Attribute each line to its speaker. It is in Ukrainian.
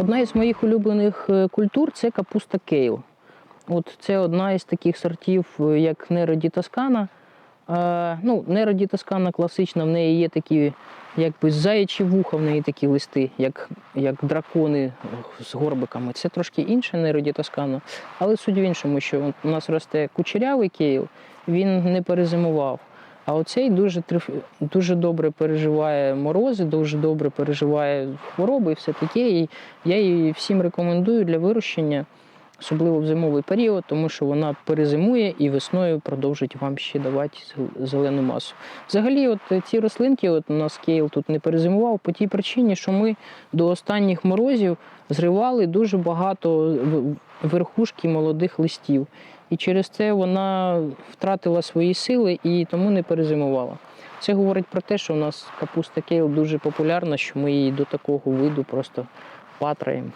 Speaker 1: Одна із моїх улюблених е, культур це капуста кейл. От це одна із таких сортів, е, як Нероді Тоскана. Е, ну, Нероді Тоскана класична, в неї є такі, якби заячі вуха, в неї такі листи, як, як дракони з горбиками. Це трошки інше Нероді Тоскана. Але суть в іншому, що у нас росте кучерявий кейл, він не перезимував. А оцей дуже, триф- дуже добре переживає морози, дуже добре переживає хвороби і все таке. І я її всім рекомендую для вирощення, особливо в зимовий період, тому що вона перезимує і весною продовжить вам ще давати зелену масу. Взагалі, от е, ці рослинки, от у нас кейл тут не перезимував по тій причині, що ми до останніх морозів зривали дуже багато верхушки молодих листів. І через це вона втратила свої сили і тому не перезимувала. Це говорить про те, що у нас капуста кейл дуже популярна, що ми її до такого виду просто патраємо.